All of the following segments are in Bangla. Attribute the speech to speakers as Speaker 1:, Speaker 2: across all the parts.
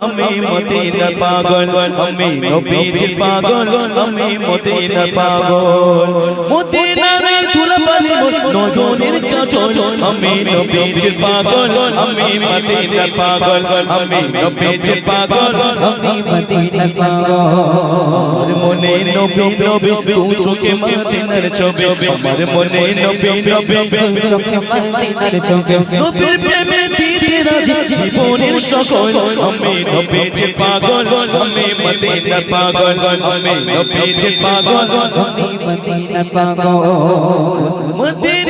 Speaker 1: আমি মদিনা পাগল আমি নবীজি পাগল আমি মদিনা পাগল। মদিনার তুলবালি নজনের কাজল আমি নবীজি পাগল আমি মদিনা পাগল আমি নবীজি পাগল।
Speaker 2: আমি মদিনা পাগল।
Speaker 1: মনে নবী নবী তু চোখে মদিনার ছবি। আমার মনে নবী নবী
Speaker 2: চোখে মদিনার চোখে
Speaker 1: নবীর প্রেমে রাজি জীবনের সকল আমি নবীজি পাগল আমি মদিনা পাগল আমি নবীজি পাগল
Speaker 2: আমি মদিনা পাগল।
Speaker 1: মদিনার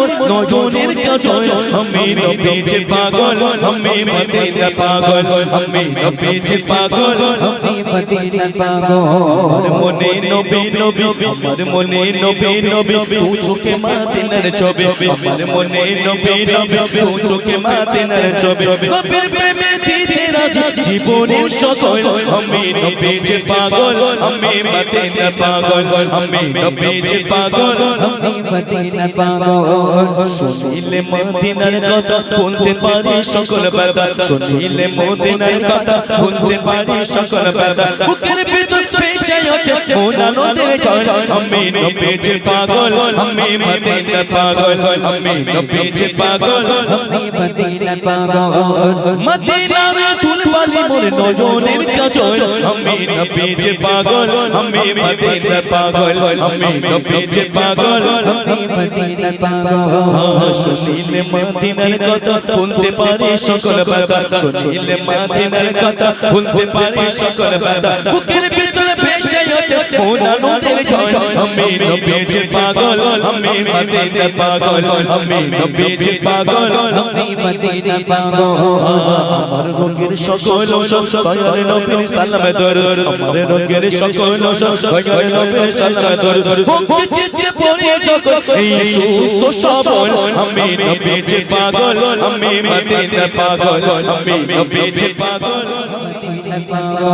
Speaker 1: তুলবালি নজনের কাজল আমি নবীজি পাগল আমি মদিনা পাগল আমি নবীজি পাগল।
Speaker 2: আমি মদিনা পাগল।
Speaker 1: মনে নবী নবী আমার মনে নবী নবী তু চোখে মদিনার ছবি। আমার মনে নবী নবী তু চোখে মদিনার ছবি। নবীর প্রেমে দিতে রাজি জীবনের সকল আমি নবীজি পাগল আমি মদিনা পাগল আমি নবীজি পাগল।
Speaker 2: আমি মদিনা পাগল।
Speaker 1: শুনিলে মদিনার কথা বলতে পারি সকল ব্যথা শুনিলে মদিনার কথা বলতে পারি সকল ব্যথা বুকের ভিতর পেশে ওঠে মোনানোদের গান আমি নবীজি পাগল আমি মদিনা পাগল আমি নবীজি পাগল।
Speaker 2: আমি মদিনা পাগল।
Speaker 1: মদিনার তুলবালি মোর নয়নের কাজল। আমি নবীজি পাগল। আমি মদিনা পাগল। আমি নবীজি পাগল।
Speaker 2: আমি মদিনা পাগল।
Speaker 1: শুনিলে মদিনার কথা বলতে পারি সকল ব্যথা। শুনিলে মদিনার কথা বলতে পারি সকল ব্যথা। বুকের ভিতরে ভেসে ওঠে মোনানোদের গান আমি নবীজি পাগল। আমি মদিনা পাগল। আমি নবীজি পাগল।
Speaker 2: আমি মদিনা পাগল।
Speaker 1: আমার রোগের সকল সয়ার নবীর সালাম দর আমার রোগের সকল সয়ার নবীর সালাম দর ভক্তি চিত্তে পড়ে যখন এই সুস্থ সবল আমি নবীজি পাগল আমি মদিনা পাগল আমি পাগল
Speaker 2: মদিনা পাগল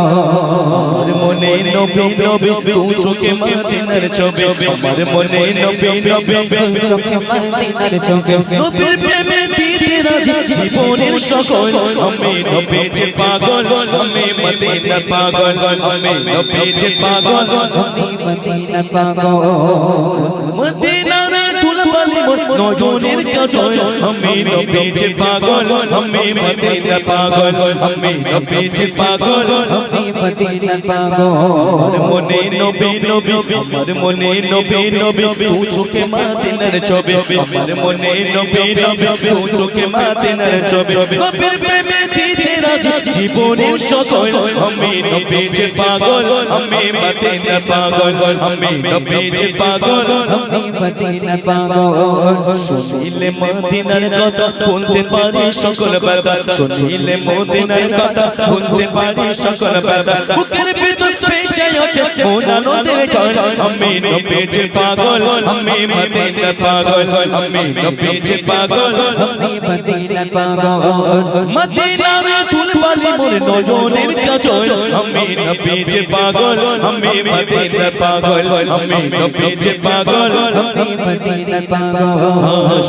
Speaker 1: আমার মনে নবী নবী তু চোখে মদিনার ছবি আমার মনে নবী নবী
Speaker 2: চোখে মদিনার চোখে
Speaker 1: নবীর প্রেমে দিতে রাজি জীবনের সকল। আমি নবীজি পাগল আমি মদিনা পাগল আমি নবীজি পাগল।
Speaker 2: আমি মদিনা পাগল।
Speaker 1: তুলবালি নজনের কাজল আমি নবীজি পাগল আমি মদিনা পাগল আমি নবীজি পাগল
Speaker 2: আমি মদিনা পাগল।
Speaker 1: মনে নবী নবী আমার মনে নবী নবী তু চোখে মদিনার ছবি। আমার মনে নবী নবী তু চোখে মদিনার ছবি। নবীর প্রেমে দিতে রাজি জীবনের সকল। আমি নবীজি পাগল আমি মদিনা পাগল। আমি নবীজি পাগল
Speaker 2: আমি মদিনা পাগল।
Speaker 1: শুনিলে মদিনার কথা বলতে পারি সকল ব্যথা শুনিলে মদিনার কথা বলতে পারি সকল ব্যথা বুকের ভিতর পেশে ওঠে মোনানোদের গান আমি নবীজি পাগল আমি মদিনা পাগল আমি নবীজি পাগল।
Speaker 2: আমি মদিনা পাগল।
Speaker 1: তুলবালি মোর নয়নের কাজল আমি নবীজি পাগল আমি মদিনা পাগল আমি নবীজি পাগল
Speaker 2: আমি মদিনা পাগল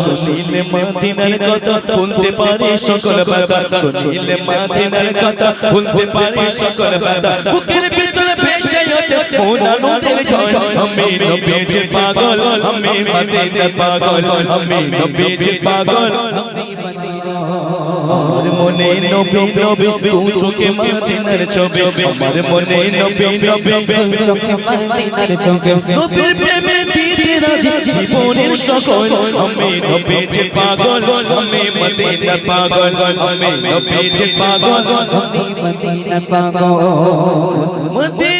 Speaker 1: শুনিলে মদিনার কথা বলতে পারি সকল ব্যথা শুনিলে মদিনার কথা বলতে পারি সকল ব্যথা বুকের ভিতরে ভেসে ওঠে মোনানোদের গান আমি নবীজি পাগল আমি মদিনা পাগল আমি নবীজি পাগল
Speaker 2: আমি মদিনা
Speaker 1: আমার মনে নবী নবী তু চোখে মদিনার ছবি। আমার মনে নবী নবী
Speaker 2: চোখে মদিনার চোখে
Speaker 1: নবীর প্রেমে দিতে রাজি, জীবনের সকল। আমি নবীজি পাগল, আমি মদিনা পাগল। আমি নবীজি পাগল,
Speaker 2: আমি মদিনা পাগল।
Speaker 1: তুলবালি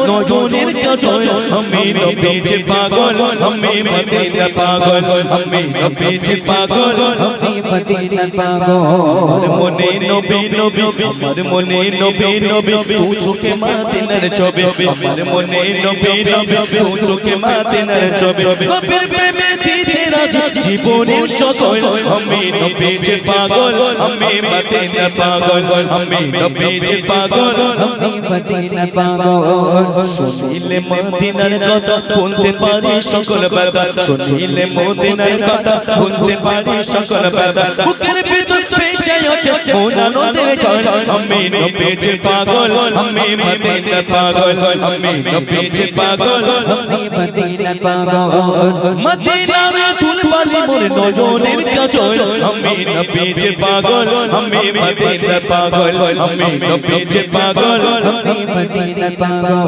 Speaker 1: নজনের কাজল আমি নবীজি পাগল আমি মদিনা পাগল আমি নবীজি পাগল
Speaker 2: আমি মদিনা পাগল
Speaker 1: মনে নবী নবী আমার মনে নবী নবী তু চোখে মদিনার ছবি আমার মনে নবী নবী তু চোখে মদিনার ছবি নবীর প্রেমে দিতে রাজি জীবনের সকল আমি নবীজি পাগল আমি মদিনা পাগল আমি নবীজি পাগল
Speaker 2: আমি মদিনা পাগল
Speaker 1: শুনিলে মদিনার কথা বলতে পারি সকল ব্যথা শুনিলে মদিনার কথা বলতে পারি সকল ব্যথা বুকের ভিতর পেশায়তে মোনানোদের গান। আমি নবীজি পাগল আমি মদিনা পাগল আমি নবীজি পাগল।
Speaker 2: আমি মদিনা পাগল।
Speaker 1: মদিনার তুলবালি মোর নয়নের কাজল। আমি নবীজি পাগল। আমি মদিনা পাগল। আমি পাগল।
Speaker 2: আমি মদিনা পাগল।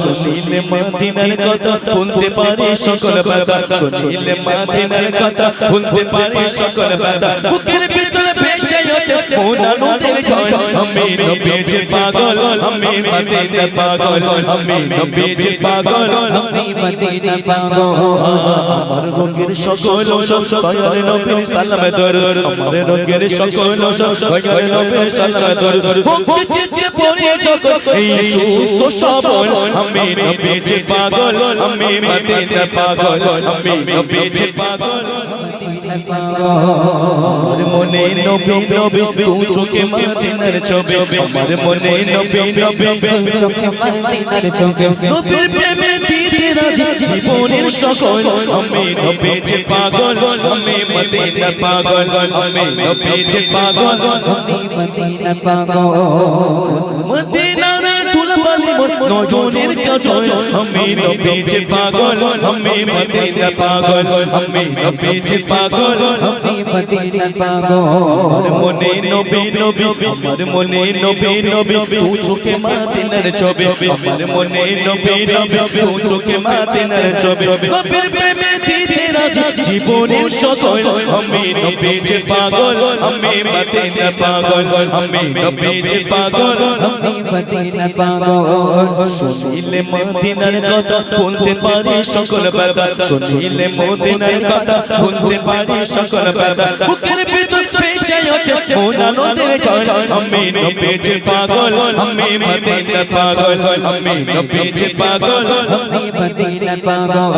Speaker 1: শুনিলে মদিনার কথা বলতে পারি সকল ব্যথা শুনিলে মদিনার কথা বলতে পারি সকল ব্যথা বুকের ভিতরে ভেসে ওঠে মোনানোদের গান আমি নবীজি পাগল, আমি মদিনা পাগল। আমি নবীজি পাগল,
Speaker 2: আমি মদিনা পাগল।
Speaker 1: আমার রোগের সকল সয়ার নবীর সালাম দর আমার রোগের সকল সয়ার নবীর সালাম দর ভক্তি চিত্তে পড়ে জগৎ এই সুস্থ সবল পাগল। আমার মনে নবী নবী, তুই চোখে মদিনার ছবি। আমার মনে নবী নবী
Speaker 2: চোখে মদিনার চোখে
Speaker 1: নবীর প্রেমে দিতে রাজি জীবনের সকল। আমি আমি মদিনা পাগল। আমি
Speaker 2: আমি মদিনা পাগল।
Speaker 1: মোর নজনের কাজল আমি নবীজি পাগল আমি মদিনা পাগল আমি নবীজি পাগল
Speaker 2: আমি মদিনা পাগল
Speaker 1: মনে নবী নবী আমার মনে নবী নবী তুই চোখে মদিনার ছবি আমার মনে নবী নবী তুই চোখে মদিনার ছবি নবীর প্রেমে দিতে রাজি জীবনের সকল আমি নবীজি পাগল আমি মদিনা পাগল আমি নবীজি পাগল
Speaker 2: আমি মদিনা পাগল
Speaker 1: শুনিলে মদিনার কথা বলতে পারি সকল ব্যথা শুনিলে মদিনার কথা বলতে পারি সকল ব্যথা বুকের ভিতর পেশে ওঠে মোনানোদের গান আমি নবীজি পাগল আমি মদিনা পাগল আমি নবীজি পাগল।
Speaker 2: আমি মদিনা পাগল।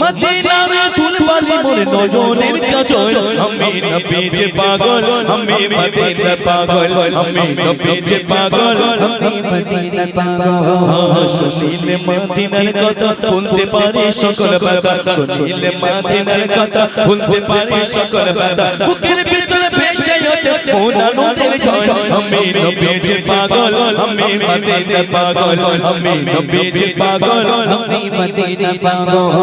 Speaker 1: মদিনার তুলবালি মোর নয়নের কাজল। আমি নবীজি পাগল আমি মদিনা পাগল আমি নবীজি পাগল।
Speaker 2: আমি মদিনা পাগল।
Speaker 1: শুনিলে মদিনার কথা বলতে পারি সকল ব্যথা। শুনিলে মদিনার কথা বলতে পারি সকল ব্যথা। বুকের ভিতরে ভেসে ওঠে মোনানোদের গান আমি নবীজি পাগল, আমি মদিনা পাগল, আমি নবীজি পাগল,
Speaker 2: আমি মদিনা পাগল।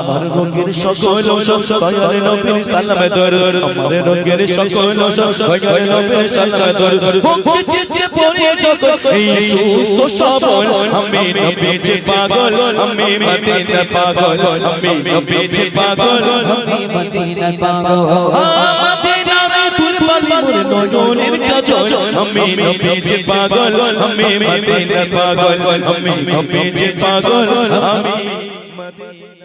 Speaker 1: আমার রোগের সকল সব সয়ার নবীর সালাম দর আমার রোগের সকল সব সয়ার নবীর সালাম দর ভক্তি চিত্তে পড়ে জগৎ এই সুস্থ সবল আমি নবীজি পাগল আমি মদিনা পাগল আমি নবীজি পাগল
Speaker 2: আমি মদিনা পাগল।
Speaker 1: মদিনার তুলবালি মোর নয়নের কাজল আমি নবীজি পাগল আমি মদিনা পাগল আমি নবীজি পাগল আমি মদিনার